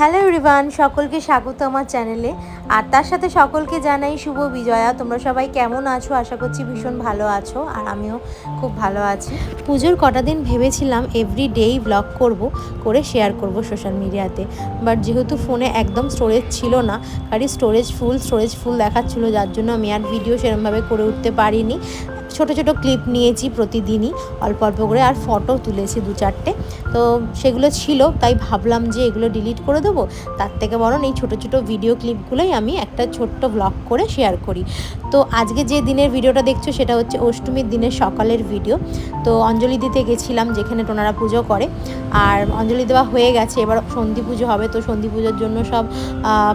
Hello everyone সকলকে স্বাগত আমার চ্যানেলে আর তার সাথে সকলকে জানাই শুভ বিজয়া। তোমরা সবাই কেমন আছো? আশা করছি ভীষণ ভালো আছো, আর আমিও খুব ভালো আছি। পুজোর কটা দিন ভেবেছিলাম এভরি ডেই ব্লগ করব, করে শেয়ার করব সোশ্যাল মিডিয়াতে বাট যেহেতু ফোনে একদম স্টোরেজ ছিল না কারি স্টোরেজ ফুল স্টোরেজ ফুল দেখাচ্ছিলো, যার জন্য আমি আর ভিডিও সেরমভাবে করে উঠতে পারিনি। ছোট ছোট ক্লিপ নিয়েছি প্রতিদিনই, অল্প অল্প করে, আর ফটো তুলেছি দু চারটে। তো সেগুলো ছিল, তাই ভাবলাম যে এগুলো ডিলিট করে দেবো। তার থেকে বরং এই ছোট ছোট ভিডিও ক্লিপগুলোই আমি একটা ছোট্ট ব্লগ করে শেয়ার করি। তো আজকে যে দিনের ভিডিওটা দেখছ, সেটা হচ্ছে অষ্টমীর দিনের সকালের ভিডিও তো অঞ্জলি দিতে গেছিলাম, যেখানে টোনারা পুজো করে। আর অঞ্জলি দেওয়া হয়ে গেছে, এবার সন্ধি পুজো হবে। তো সন্ধি পুজোর জন্য সব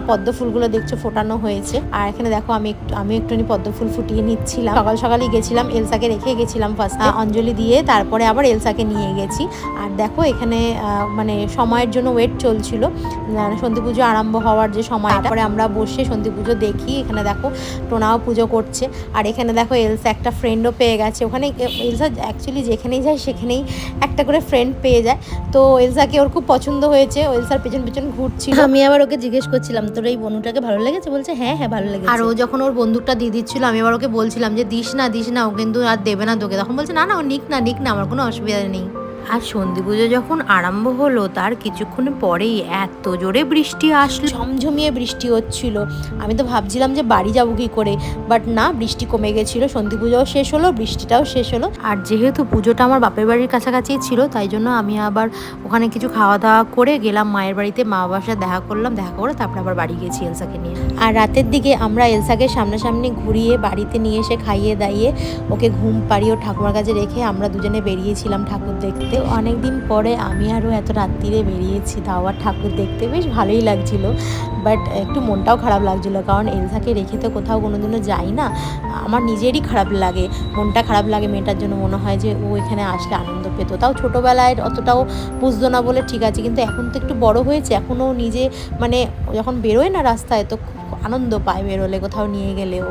পদ্ম ফুলগুলো দেখছ, ফোটানো হয়েছে। আর এখানে দেখো, আমি একটু আমি একটুখানি পদ্ম ফুল ফুটিয়ে নিচ্ছিলাম। সকাল সকালই গেছিলাম এলসাকে রেখে গেছিলাম ফার্স্ট অঞ্জলি দিয়ে তারপরে আবার এলসাকে নিয়ে গেছি। আর দেখো এখানে মানে সময়ের জন্য ওয়েট চলছিল। সন্ধি পুজো আরম্ভ হওয়ার যে সময় তারপরে আমরা বসে সন্ধি পুজো দেখি। এখানে দেখো টোনাও পুজো করছে। আর এখানে দেখো এলসা একটা ফ্রেন্ডও পেয়ে গেছে। ওখানে এলসা অ্যাকচুয়ালি যেখানেই যায় সেখানেই একটা করে ফ্রেন্ড পেয়ে যায়। তো এলসাকে ওর খুব পছন্দ হয়েছে। এলসার পেছন পেছন ঘুরছিল। আমি আবার ওকে জিজ্ঞেস করছিলাম তোর এই বনুটাকে ভালো লেগেছে? বলছে হ্যাঁ হ্যাঁ ভালো লেগেছে। আর ও যখন ওর বন্দুকটা দিয়ে দিচ্ছিল আমি আবার ওকে বলছিলাম যে দিস না দিস না কিন্তু আর দেবে না তোকে। তখন বলছে, না না, ও নিক না নিক না, আমার কোনো অসুবিধা নেই। আর সন্ধি পুজো যখন আরম্ভ হলো তার কিছুক্ষণ পরেই এত জোরে বৃষ্টি আসলো। ঝমঝমিয়ে বৃষ্টি হচ্ছিল। আমি তো ভাবছিলাম যে বাড়ি যাব কি করে বাট না বৃষ্টি কমে গেছিল সন্ধি পুজোও শেষ হলো বৃষ্টিটাও শেষ হলো। আর যেহেতু পুজোটা আমার বাপের বাড়ির কাছাকাছি ছিল তাই জন্য আমি আবার ওখানে কিছু খাওয়া দাওয়া করে গেলাম মায়ের বাড়িতে মা বাবার সাথে দেখা করলাম দেখা করে তারপর আবার বাড়ি গেছি এলসাকে নিয়ে। আর রাতের দিকে আমরা এলসাকে সামনাসামনি ঘুরিয়ে বাড়িতে নিয়ে এসে খাইয়ে দাইয়ে ওকে ঘুম পাড়িয়ে ঠাকুমার কাছে রেখে আমরা দুজনে বেরিয়েছিলাম ঠাকুর দেখতে। অনেকদিন পরে আমি আরও এত রাত্রিরে বেরিয়েছি, তাও আর ঠাকুর দেখতে বেশ ভালোই লাগছিল। বাট একটু মনটাও খারাপ লাগছিল, কারণ এলসাকে রেখে তো কোথাও কোনোদিনও যাই না। আমার নিজেরই খারাপ লাগে, মনটা খারাপ লাগে মেয়েটার জন্য। মনে হয় যে ও এখানে আসলে আনন্দ পেত। তাও ছোটোবেলায় অতটাও বুঝতো না বলে ঠিক আছে, কিন্তু এখন তো একটু বড় হয়েছে। এখনও নিজে মানে যখন বেরোয় না রাস্তায়, তো আনন্দ পায় বেরোলে কোথাও নিয়ে গেলেও।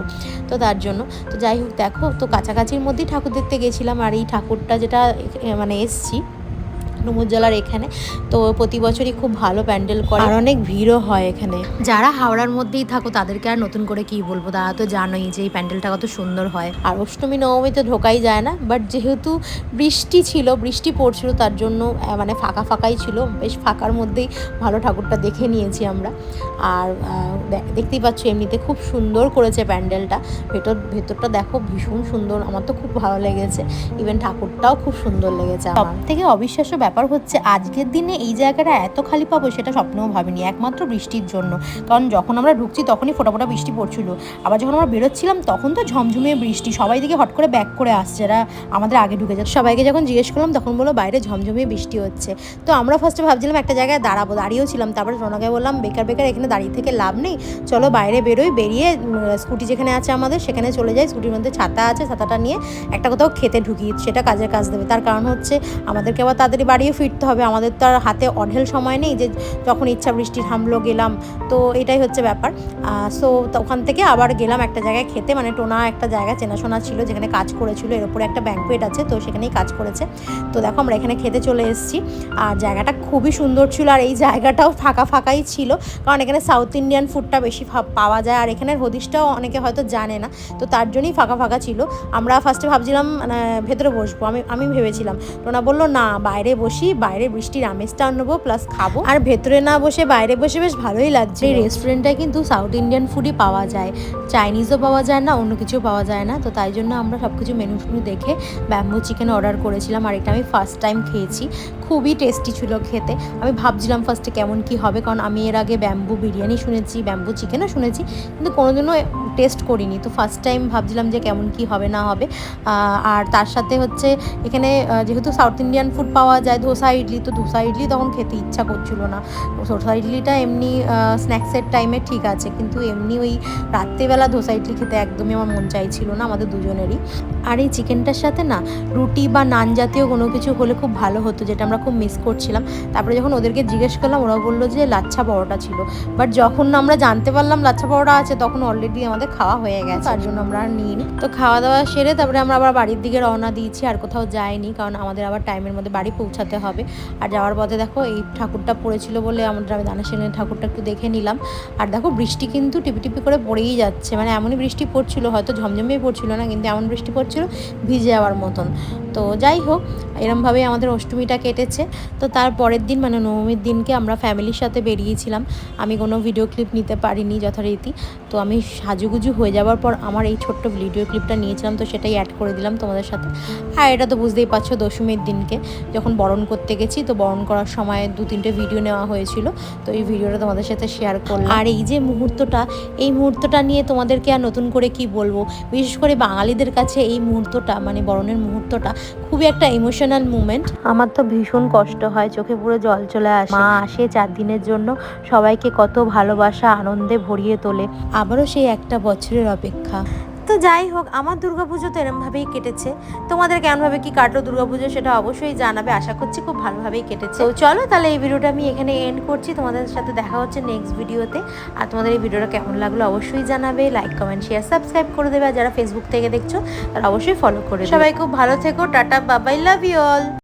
তো তার জন্য, তো যাই হোক, দেখো, তো কাছাকাছির মধ্যেই ঠাকুর দেখতে গেছিলাম আর এই ঠাকুরটা যেটা মানে এসছি ডুমুরজলার এখানে। তো প্রতি বছরই খুব ভালো প্যান্ডেল করে। আর অনেক ভিড়ও হয় এখানে। যারা হাওড়ার মধ্যেই থাকো তাদেরকে আর নতুন করে কি বলব? তারা তো জানোই যে এই প্যান্ডেলটা কত সুন্দর হয়। আর অষ্টমী নবমীতে ঢোকাই যায় না বাট যেহেতু বৃষ্টি ছিল বৃষ্টি পড়ছিল তার জন্য মানে ফাঁকা ফাঁকাই ছিল। বেশ ফাঁকার মধ্যেই ভালো ঠাকুরটা দেখে নিয়েছি আমরা। আর দেখতেই পাচ্ছ এমনিতে খুব সুন্দর করেছে প্যান্ডেলটা। ভেতর ভেতরটা দেখো ভীষণ সুন্দর। আমার তো খুব ভালো লেগেছে। ইভেন ঠাকুরটাও খুব সুন্দর লেগেছে সব থেকে অবিশ্বাস্য ব্যাপার হচ্ছে আজকের দিনে এই জায়গাটা এত খালি পাবো সেটা স্বপ্নেও ভাবিনি, একমাত্র বৃষ্টির জন্য। কারণ যখন আমরা ঢুকছি তখনই ফোটা বৃষ্টি পড়ছিল। আবার যখন আমরা বেরোচ্ছিলাম তখন তো ঝমঝমিয়ে বৃষ্টি, সবাই দিকে হট করে ব্যাক করে আসছে, যারা আমাদের আগে ঢুকে যাচ্ছে। সবাইকে যখন জিজ্ঞেস করলাম তখন বলল, বাইরে ঝমঝমিয়ে বৃষ্টি হচ্ছে। তো আমরা ফার্স্টে ভাবছিলাম একটা জায়গায় দাঁড়াবো, দাঁড়িয়েও ছিলাম। তারপরে রোনাকে বললাম, বেকার বেকার, এখানে দাঁড়িয়ে থেকে লাভ নেই। চলো বাইরে বেরোই, বেরিয়ে স্কুটি যেখানে আছে আমাদের সেখানে চলে যাই। স্কুটির মধ্যে ছাতা আছে, ছাতাটা নিয়ে একটা কোথাও খেতে ঢুকি, সেটা কাজের কাজ দেবে। তার কারণ হচ্ছে আমাদেরকে আবার তাড়াতাড়ি বাড়িও ফিরতে হবে। আমাদের তো আর হাতে অঢেল সময় নেই যে যখন ইচ্ছা বৃষ্টি থামলো গেলাম। তো এটাই হচ্ছে ব্যাপার। সো ওখান থেকে আবার গেলাম একটা জায়গায় খেতে। মানে টোনা একটা জায়গা চেনাশোনা ছিল যেখানে কাজ করেছিল। এর উপরে একটা ব্যাঙ্কুয়েট আছে তো সেখানেই কাজ করেছে। তো দেখো আমরা এখানে খেতে চলে এসেছি। আর জায়গাটা খুবই সুন্দর ছিল আর এই জায়গাটাও ফাঁকা ফাঁকাই ছিল। কারণ এখানে সাউথ ইন্ডিয়ান ফুডটা বেশি পাওয়া যায়। আর এখানের হদিশটাও অনেকে হয়তো জানে না। তো তার জন্যই ফাঁকা ফাঁকা ছিল। আমরা ফার্স্টে ভাবছিলাম মানে, ভেতরে বসবো। আমি আমি ভেবেছিলাম। টোনা বলল না বাইরে বসি বাইরে বৃষ্টির আমেজটা নেব প্লাস খাব। আর ভেতরে না বসে, বাইরে বসে বেশ ভালোই লাগছে। এই রেস্টুরেন্টটা কিন্তু সাউথ ইন্ডিয়ান ফুডই পাওয়া যায়। চাইনিজও পাওয়া যায় না, অন্য কিছু পাওয়া যায় না। তো তাই জন্য আমরা সব কিছু মেনু ফেনু দেখে ব্যাম্বু চিকেন অর্ডার করেছিলাম। আর এটা আমি ফার্স্ট টাইম খেয়েছি। খুবই টেস্টি ছিল খেতে। আমি ভাবছিলাম ফার্স্টে কেমন কি হবে, কারণ আমি এর আগে ব্যাম্বু বিরিয়ানি শুনেছি ব্যাম্বু চিকেনও শুনেছি, কিন্তু কোনোদিনও টেস্ট করিনি। তো ফার্স্ট টাইম ভাবছিলাম যে কেমন কি হবে, না হবে। আর তার সাথে হচ্ছে এখানে যেহেতু সাউথ ইন্ডিয়ান ফুড পাওয়া যায়, ধোসা ইডলি, তো ধোসা ইডলি তখন খেতে ইচ্ছা করছিল না। ধোসা ইডলিটা এমনি স্ন্যাক্সের টাইমে ঠিক আছে, কিন্তু এমনি ওই রাত্রেবেলা ধোসা ইডলি খেতে একদমই আমার মন চাইছিল না, আমাদের দুজনেরই। আর এই চিকেনটার সাথে না রুটি বা নান জাতীয় কোনো কিছু হলে খুব ভালো হতো যেটা আমরা খুব মিস করছিলাম। তারপরে যখন ওদেরকে জিজ্ঞেস করলাম ওরা বলল যে লাচ্ছা পরোটা ছিল। বাট যখন আমরা জানতে পারলাম লাচ্ছা পরোটা আছে তখন অলরেডি আমাদের খাওয়া হয়ে গেছে। তার জন্য আমরা আর নিইনি। তো খাওয়া দাওয়া সেরে তারপরে আমরা আবার বাড়ির দিকে রওনা দিয়েছি আর কোথাও যাইনি কারণ আমাদের আবার টাইমের মধ্যে বাড়ি পৌঁছাতে হবে। আর যাওয়ার পথে দেখো এই ঠাকুরটা পড়েছিল বলে আমরা আমি দানা সেনের ঠাকুরটা একটু দেখে নিলাম। আর দেখো বৃষ্টি কিন্তু টিপি টিপি করে পড়েই যাচ্ছে। মানে এমনই বৃষ্টি পড়ছিল হয়তো ঝমঝমিয়ে পড়ছিল না কিন্তু এমন বৃষ্টি পড়ছিল ভিজে যাওয়ার মতন। তো যাই হোক, এরমভাবেই আমাদের অষ্টমীটা কেটেছে। তো তার পরের দিন মানে নবমীর দিনকে আমরা ফ্যামিলির সাথে বেরিয়েছিলাম। আমি কোনো ভিডিও ক্লিপ নিতে পারিনি যথারীতি। তো আমি সাজুগুজু হয়ে যাওয়ার পর আমার এই ছোট্ট ভিডিও ক্লিপটা নিয়েছিলাম, তো সেটাই অ্যাড করে দিলাম তোমাদের সাথে। আর এটা তো বুঝতেই পারছ দশমীর দিনকে। যখন বরণ করতে গেছি, তো বরণ করার সময় দু তিনটে ভিডিও নেওয়া হয়েছিল। তো এই ভিডিওটা তোমাদের সাথে শেয়ার করলাম। আর এই যে মুহূর্তটা, এই মুহূর্তটা নিয়ে তোমাদেরকে আর নতুন করে কি বলব? বিশেষ করে বাঙালিদের কাছে এই মুহূর্তটা মানে বরণের মুহূর্তটা খুবই একটা ইমোশনাল মুমেন্ট আমার তো ভীষণ কষ্ট হয় চোখে পুরো জল চলে আসে। মা আসে চার দিনের জন্য সবাইকে কত ভালোবাসা আনন্দে ভরিয়ে তোলে। আবারও সেই একটা বছরের অপেক্ষা। তো যাই হোক, আমার দুর্গাপুজো তো এরমভাবেই কেটেছে। তোমাদের কেমনভাবে কি কাটলো দুর্গাপুজো সেটা অবশ্যই জানাবে। আশা করছি খুব ভালোভাবেই কেটেছে। তো চলো, তাহলে এই ভিডিওটা আমি এখানে এন্ড করছি। তোমাদের সাথে দেখা হচ্ছে নেক্সট ভিডিওতে। আর তোমাদের এই ভিডিওটা কেমন লাগল অবশ্যই জানাবে। লাইক কমেন্ট শেয়ার সাবস্ক্রাইব করে দেবে। আর যারা ফেসবুক থেকে দেখছ, তারা অবশ্যই ফলো করে সবাই খুব ভালো থেকো। টাটা বাবাই লাভ ইউ অল